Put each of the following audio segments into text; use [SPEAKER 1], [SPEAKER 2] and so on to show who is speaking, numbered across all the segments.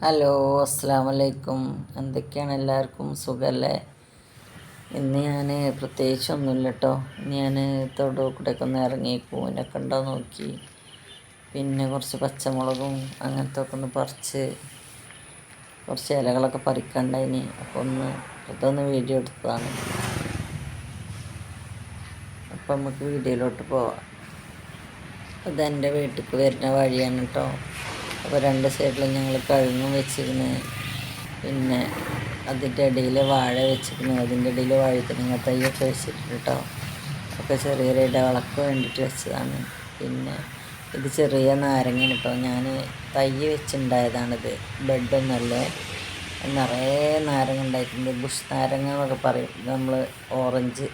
[SPEAKER 1] Hello അസ്സാം എന്തൊക്കെയാണ് എല്ലാവർക്കും സുഖമല്ലേ ഇന്ന് ഞാൻ പ്രത്യേകിച്ചൊന്നുമില്ല കേട്ടോ ഞാൻ തൊടു കൂടെയൊക്കെ ഒന്ന് ഇറങ്ങി പൂവിനൊക്കെ ഉണ്ടോ നോക്കി. പിന്നെ കുറച്ച് പച്ചമുളകും അങ്ങനത്തെ ഒക്കെ ഒന്ന് പറിച്ച് കുറച്ച് ഇലകളൊക്കെ പറിക്കണ്ടായിനി. അപ്പോൾ ഒന്ന് അതൊന്ന് വീഡിയോ എടുത്തതാണ്. അപ്പം നമുക്ക് വീഡിയോയിലോട്ട് പോവാം. അതെന്റെ വീട്ടിലേക്ക് വരുന്ന വഴിയാണ് കേട്ടോ അപ്പോൾ രണ്ട് സൈഡിലും ഞങ്ങൾ കഴുങ്ങും വെച്ചിരുന്നു പിന്നെ അതിന്റെ ഇടയിൽ വാഴ വെച്ചിരുന്നു അതിന്റെ ഇടയിൽ വാഴത്തിനങ്ങ തൈയൊക്കെ വെച്ചിട്ടുണ്ട് കേട്ടോ. ഒക്കെ ചെറിയ ചെറിയ ഇടവിളക്ക് വേണ്ടിയിട്ട് വെച്ചതാണ്. പിന്നെ ഇത് ചെറിയ നാരങ്ങ കേട്ടോ. ഞാൻ തൈ വെച്ചിട്ടുണ്ടായതാണിത്. ബെഡൊന്നല്ലേ നിറയെ നാരങ്ങ ഉണ്ടായിട്ടുണ്ട്. ബുഷ് നാരങ്ങ എന്നൊക്കെ പറയും. നമ്മൾ ഓറഞ്ച്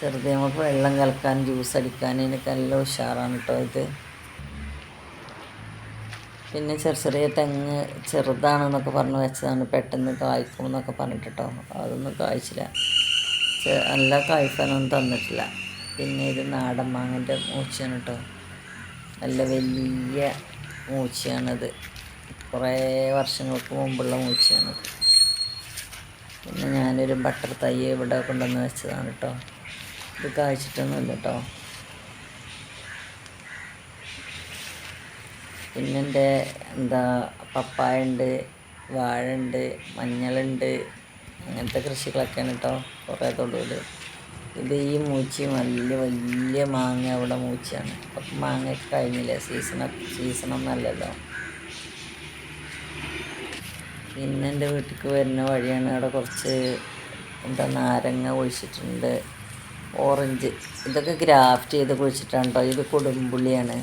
[SPEAKER 1] ചെറുത് നമുക്ക് വെള്ളം കലക്കാൻ ജ്യൂസ് അടിക്കാൻ എനിക്ക് നല്ല ഉഷാറാണ് കേട്ടോ ഇത്. പിന്നെ ചെറിയ ചെറിയ തെങ്ങ് ചെറുതാണെന്നൊക്കെ പറഞ്ഞ് വെച്ചതാണ് പെട്ടെന്ന് കായ്ക്കും എന്നൊക്കെ പറഞ്ഞിട്ടോ അതൊന്നും കായ്ച്ചില്ല. നല്ല കായ്ക്കാനൊന്നും തന്നിട്ടില്ല. പിന്നെ ഇത് നാടൻ മാങ്ങന്റെ മൂച്ചയാണ് കേട്ടോ നല്ല വലിയ മൂച്ചയാണത്. കുറേ വർഷങ്ങൾക്ക് മുമ്പുള്ള മൂച്ചയാണത്. പിന്നെ ഞാനൊരു ബട്ടർ തൈ ഇവിടെ കൊണ്ടുവന്ന് വെച്ചതാണ് കേട്ടോ ഇത് കായ്ച്ചിട്ടൊന്നുമില്ല കേട്ടോ പിന്നെ എന്റെ എന്താ പപ്പായ ഉണ്ട് വാഴ ഉണ്ട് മഞ്ഞളുണ്ട് അങ്ങനത്തെ കൃഷികളൊക്കെയാണ് കേട്ടോ കുറേ തൊടുവിൽ ഇത് ഈ മൂച്ചി വലിയ വലിയ മാങ്ങ അവിടെ മൂച്ചയാണ്. അപ്പം മാങ്ങയൊക്കെ കഴിഞ്ഞില്ലേ? സീസണം സീസണൊന്നല്ലല്ലോ. പിന്നെ എന്റെ വീട്ടിലേക്ക് വരുന്ന വഴിയാണ് അവിടെ കുറച്ച് എന്താ നാരങ്ങ കുഴിച്ചിട്ടുണ്ട്. ഓറഞ്ച്. ഇതൊക്കെ ഗ്രാഫ്റ്റ് ചെയ്ത് കുഴിച്ചിട്ടാണ് കേട്ടോ ഇത് കൊടുമ്പുള്ളിയാണ്.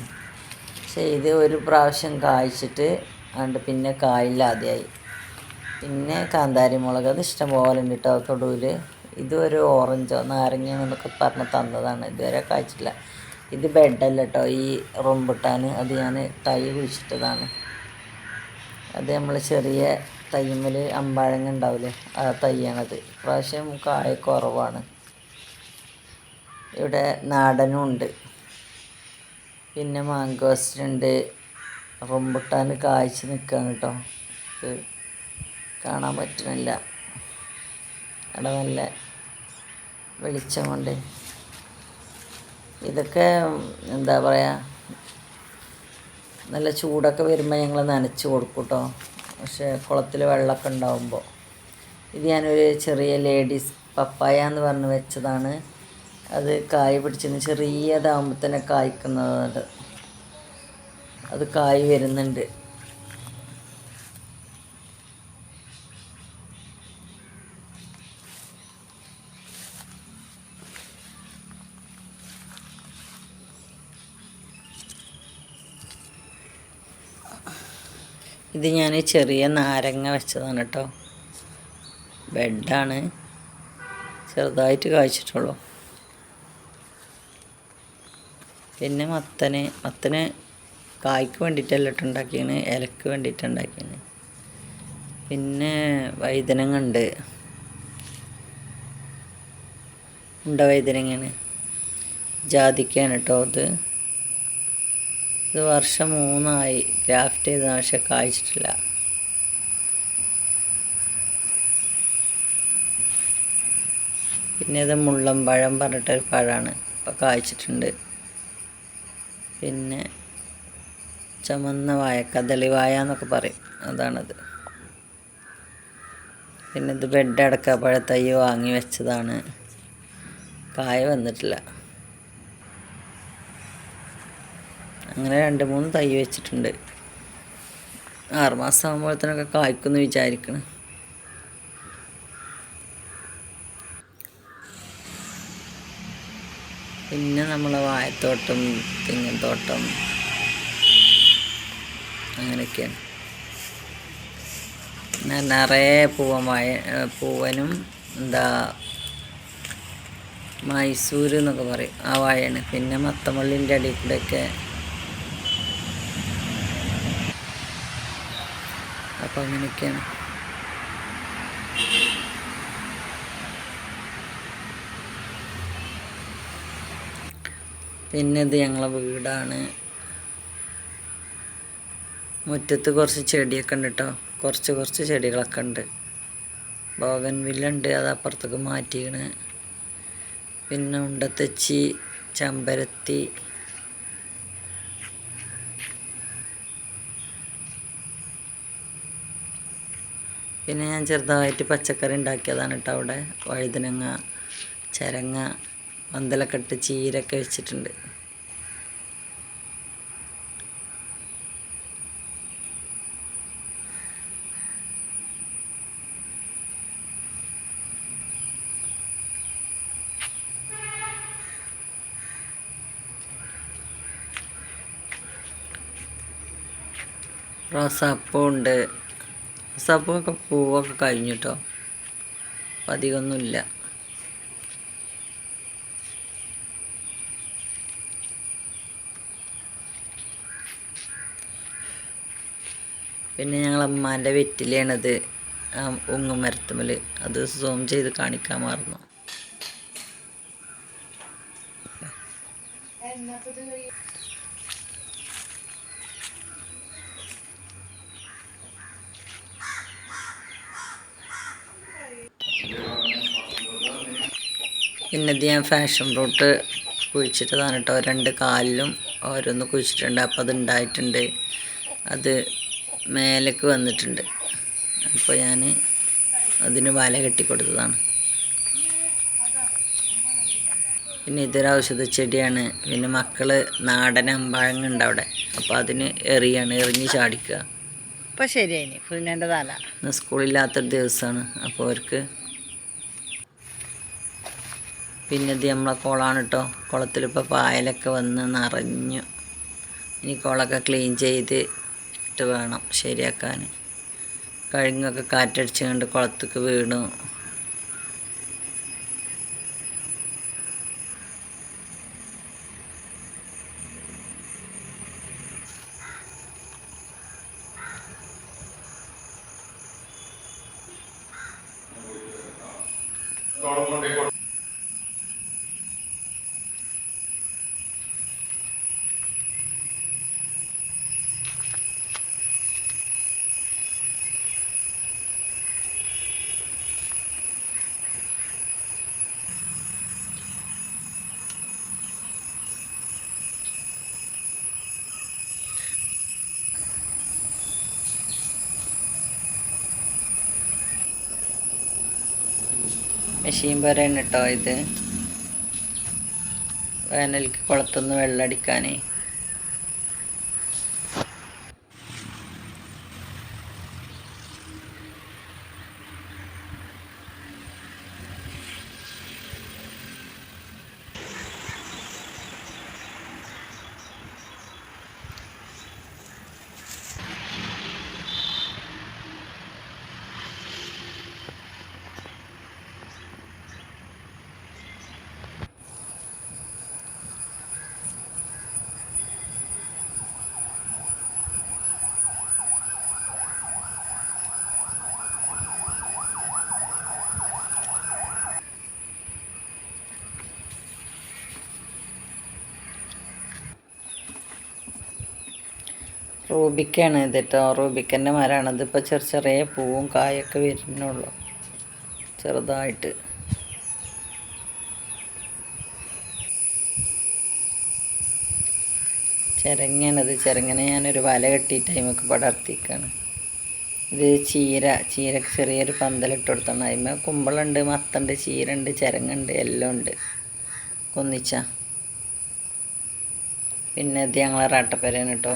[SPEAKER 1] ഇത് ഒരു പ്രാവശ്യം കായ്ച്ചിട്ട് അതുകൊണ്ട് പിന്നെ കായില്ലാതെയായി. പിന്നെ കാന്താരി മുളക് അത് ഇഷ്ടം പോലെ ഉണ്ട് കേട്ടോ തൊടുവിൽ ഇതൊരു ഓറഞ്ചോ നാരങ്ങയോ എന്നൊക്കെ പറഞ്ഞ് തന്നതാണ്. ഇതുവരെ കായ്ച്ചില്ല ഇത് ബെഡല്ല കേട്ടോ ഈ റുമ്പിട്ടാൻ അത് ഞാൻ തൈ കുഴിച്ചിട്ടതാണ്. അത് നമ്മൾ ചെറിയ തൈമിൽ അമ്പാഴങ്ങ ഉണ്ടാവില്ലേ ആ തയ്യാണത് ഇപ്രാവശ്യം കായ കുറവാണ്. ഇവിടെ നാടനും ഉണ്ട്. പിന്നെ മാങ്കോസ്റ്റുണ്ട് റംബുട്ടാൻ കായ്ച്ച് നിൽക്കുകയാണ് കേട്ടോ ഇത് കാണാൻ പറ്റുന്നില്ല. അവിടെ നല്ല വെളിച്ചം കൊണ്ട് ഇതൊക്കെ എന്താ പറയുക നല്ല ചൂടൊക്കെ വരുമ്പോൾ ഞങ്ങൾ നനച്ച് കൊടുക്കും കേട്ടോ പക്ഷേ കുളത്തിൽ വെള്ളമൊക്കെ ഉണ്ടാവുമ്പോൾ ഇത് ഞാനൊരു ചെറിയ ലേഡീസ് പപ്പായ എന്ന് പറഞ്ഞ് വെച്ചതാണ്. അത് കായ് പിടിച്ചിന് ചെറിയതാകുമ്പോൾ തന്നെ കായ്ക്കുന്നത് അത് കായ് വരുന്നുണ്ട്. ഇത് ഞാൻ ചെറിയ നാരങ്ങ വെച്ചതാണ് കേട്ടോ. ബെഡാണ്. ചെറുതായിട്ട് കായ്ച്ചിട്ടുള്ളൂ. പിന്നെ മത്തന് മത്തന് കായ്ക്ക് വേണ്ടിയിട്ടല്ല ഇട്ടുണ്ടാക്കിയാണ് ഇലക്ക് വേണ്ടിയിട്ട് ഉണ്ടാക്കിയാണ്. പിന്നെ വൈതനങ്ങ ഉണ്ട് ഉണ്ട വൈതനങ്ങയാണ്. ജാതിക്കാണ് കേട്ടോ അത് ഇത് വർഷം മൂന്നായി ഗ്രാഫ്റ്റ് ചെയ്ത പക്ഷെ കായ്ച്ചിട്ടില്ല. പിന്നെ ഇത് മുള്ളം പഴം പറഞ്ഞിട്ടൊരു പഴമാണ് ഇപ്പോൾ കായ്ച്ചിട്ടുണ്ട്. പിന്നെ ചമന്ന വായ കദളി വായ എന്നൊക്കെ പറയും. അതാണത്. പിന്നെ ഇത് ബെഡ് അടക്ക തൈ വാങ്ങി വെച്ചതാണ്. കായ വന്നിട്ടില്ല. അങ്ങനെ രണ്ട് മൂന്ന് തൈ വെച്ചിട്ടുണ്ട്. ആറുമാസം ആകുമ്പോഴത്തേനൊക്കെ കായ്ക്കുമെന്ന് വിചാരിക്കണം പിന്നെ നമ്മളെ വായത്തോട്ടം തെങ്ങിൻ തോട്ടം അങ്ങനെയൊക്കെയാണ്. നിറയെ പൂവൻ വായ പൂവനും എന്താ മൈസൂർ എന്നൊക്കെ പറയും ആ വാഴയാണ്. പിന്നെ മത്തമള്ളിന്റെ അടിയിൽ കൂടെയൊക്കെ അപ്പം അങ്ങനെയൊക്കെയാണ്. പിന്നെ ഇത് ഞങ്ങളെ വീടാണ്. മുറ്റത്ത് കുറച്ച് ചെടിയൊക്കെ ഉണ്ട് കേട്ടോ കുറച്ച് കുറച്ച് ചെടികളൊക്കെ ഉണ്ട്. ബോഗൻ വില്ലുണ്ട് അത് അപ്പുറത്തേക്ക് മാറ്റിയാണ്. പിന്നെ ഉണ്ടത്തെച്ചി ചമ്പരത്തി. പിന്നെ ഞാൻ ചെറുതായിട്ട് പച്ചക്കറി ഉണ്ടാക്കിയതാണ് കേട്ടോ അവിടെ. വഴുതനങ്ങ ചരങ്ങ. പന്തലൊക്കെ ചീരൊക്കെ വെച്ചിട്ടുണ്ട്. റോസാപ്പൂ ഉണ്ട് റോസാപ്പൂവൊക്കെ പൂവൊക്കെ കഴിഞ്ഞു കേട്ടോ അധികമൊന്നുമില്ല. പിന്നെ ഞങ്ങൾ അമ്മാന്റെ വെറ്റിലാണത് ഉങ്ങുമരത്തുമ്മൽ അത് സൂം ചെയ്ത് കാണിക്കാൻ മറന്നു. പിന്നെ ഇത് ഞാൻ ഫാഷൻ ഫ്രൂട്ട് കുഴിച്ചിട്ടതാണ് കേട്ടോ രണ്ട് കാലിലും ഓരോന്ന് കുഴിച്ചിട്ടുണ്ട്. അപ്പോൾ അത് ഉണ്ടായിട്ടുണ്ട് അത് മേലേക്ക് വന്നിട്ടുണ്ട്. അപ്പോൾ ഞാൻ അതിന് വല കെട്ടിക്കൊടുത്തതാണ്. പിന്നെ ഇതൊരു ഔഷധ ചെടിയാണ്. പിന്നെ മക്കൾ നാടൻ അമ്പാഴങ്ങുണ്ട് അവിടെ. അപ്പോൾ അതിന് എറിയാണ് എറിഞ്ഞ് ചാടിക്കുക.
[SPEAKER 2] അപ്പോൾ ശരിയായി ഫുലിന്റെ തല.
[SPEAKER 1] ഇന്ന് സ്കൂളില്ലാത്തൊരു ദിവസമാണ് അപ്പോൾ അവർക്ക് പിന്നെ ഇത് നമ്മളെ കുളമാണ് കേട്ടോ കുളത്തിലിപ്പോൾ പായലൊക്കെ വന്ന് നിറഞ്ഞു. ഇനി കുളമൊക്കെ ക്ലീൻ ചെയ്ത് ഇട്ട് വേണം ശരിയാക്കാൻ. കഴുങ്ങൊക്കെ കാറ്റടിച്ച് കണ്ട് കുളത്തേക്ക് വീണു. മെഷീൻ പോരാണ് കേട്ടോ ഇത്. വേനൽക്ക് കുളത്തുനിന്ന് വെള്ളമടിക്കാനേ റൂബിക്കാണ് ഇത് കേട്ടോ റൂബിക്കന്റെ മരമാണ് ഇതിപ്പോൾ ചെറിയ ചെറിയ പൂവും കായൊക്കെ വരുന്നുള്ളൂ. ചെറുതായിട്ട്. ചിരങ്ങയാണിത്. ചിരങ്ങനെ ഞാനൊരു വല കെട്ടിയിട്ട് ടൈമൊക്കെ പടർത്തിക്കാണ്. ഇത് ചീര. ചീരക്ക് ചെറിയൊരു പന്തലിട്ട് കൊടുത്താണ്. അതിമ കുമ്പളുണ്ട് മത്തുണ്ട് ചീരണ്ട് ചിരങ്ങുണ്ട് എല്ലാം ഉണ്ട് കൊന്നിച്ച പിന്നെ ഇത് ഞങ്ങളെ റാട്ടപ്പരയാണ് കേട്ടോ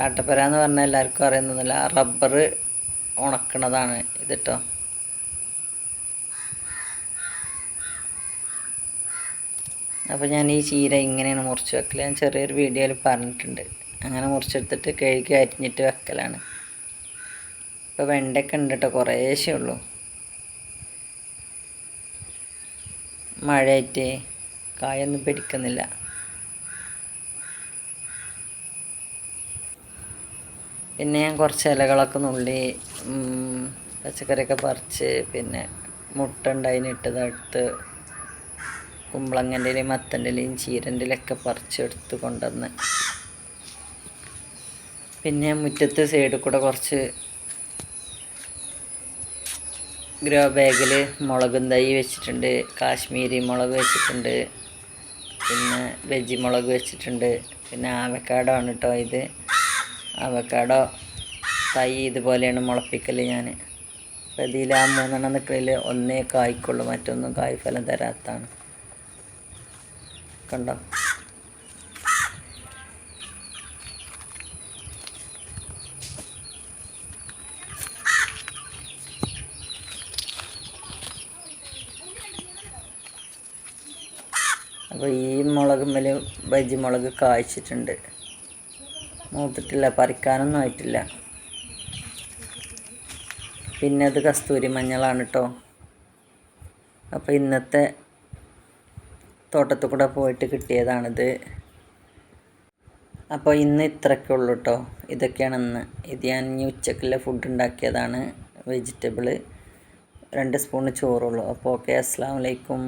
[SPEAKER 1] കാട്ടപ്പര എന്ന് പറഞ്ഞാൽ എല്ലാവർക്കും അറിയുന്നതല്ല റബ്ബർ ഉണക്കണതാണ് ഇത് കേട്ടോ അപ്പോൾ ഞാൻ ഈ ചീര ഇങ്ങനെയാണ് മുറിച്ച് വെക്കൽ ഞാൻ ചെറിയൊരു വീഡിയോയിൽ പറഞ്ഞിട്ടുണ്ട്. അങ്ങനെ മുറിച്ചെടുത്തിട്ട് കഴുകി അരിഞ്ഞിട്ട് വെക്കലാണ്. ഇപ്പോൾ വെണ്ടയ്ക്ക ഉണ്ട് കേട്ടോ കുറേശ്ശേ ഉള്ളൂ. മഴയായിട്ട് കായൊന്നും പിടിക്കുന്നില്ല. പിന്നെ ഞാൻ കുറച്ച് ഇലകളൊക്കെ നുള്ളി പച്ചക്കറിയൊക്കെ പറിച്ച് പിന്നെ മുട്ട ഉണ്ടായിനിട്ടതെടുത്ത് കുമ്പളങ്ങന്റെ ഇലയും മത്തന്റെ ഇലയും ചീരന്റെ ഇലയൊക്കെ പറിച്ചെടുത്ത് കൊണ്ടുവന്ന്. പിന്നെ മുറ്റത്ത് സൈഡിൽ കൂടെ കുറച്ച് ഗ്രോ ബാഗിൽ മുളകും തൈ വെച്ചിട്ടുണ്ട് കാശ്മീരി മുളക് വെച്ചിട്ടുണ്ട് പിന്നെ വെജി മുളക് വെച്ചിട്ടുണ്ട് പിന്നെ ആവക്കാടാണ് കേട്ടോ ഇത്. ആവക്കാടോ തൈ ഇതുപോലെയാണ് മുളപ്പിക്കൽ ഞാൻ അപ്പോൾ ആ മൂന്നെണ്ണം നിൽക്കലിൽ ഒന്നേ കായ്ക്കുള്ളൂ മറ്റൊന്നും കായ്ഫലം തരാത്താണ് കണ്ടോ? അപ്പോൾ ഈ മുളകും വലിയ ബജി മുളക് കായ്ച്ചിട്ടുണ്ട്. മൂത്തിട്ടില്ല പറിക്കാനൊന്നും ആയിട്ടില്ല. പിന്നെ അത് കസ്തൂരി മഞ്ഞളാണ് കേട്ടോ അപ്പോൾ ഇന്നത്തെ തോട്ടത്തിൽ കൂടെ പോയിട്ട് കിട്ടിയതാണിത്. അപ്പോൾ ഇന്ന് ഇത്രയൊക്കെ ഉള്ളൂ കേട്ടോ ഇതൊക്കെയാണ് ഇന്ന്. ഇത് ഞാൻ ഇനി ഉച്ചക്കുള്ള ഫുഡ് ഉണ്ടാക്കിയതാണ്. വെജിറ്റബിൾ രണ്ട് സ്പൂണ് ചോറുള്ളൂ. അപ്പോൾ ഓക്കെ അസ്സാം വലൈക്കും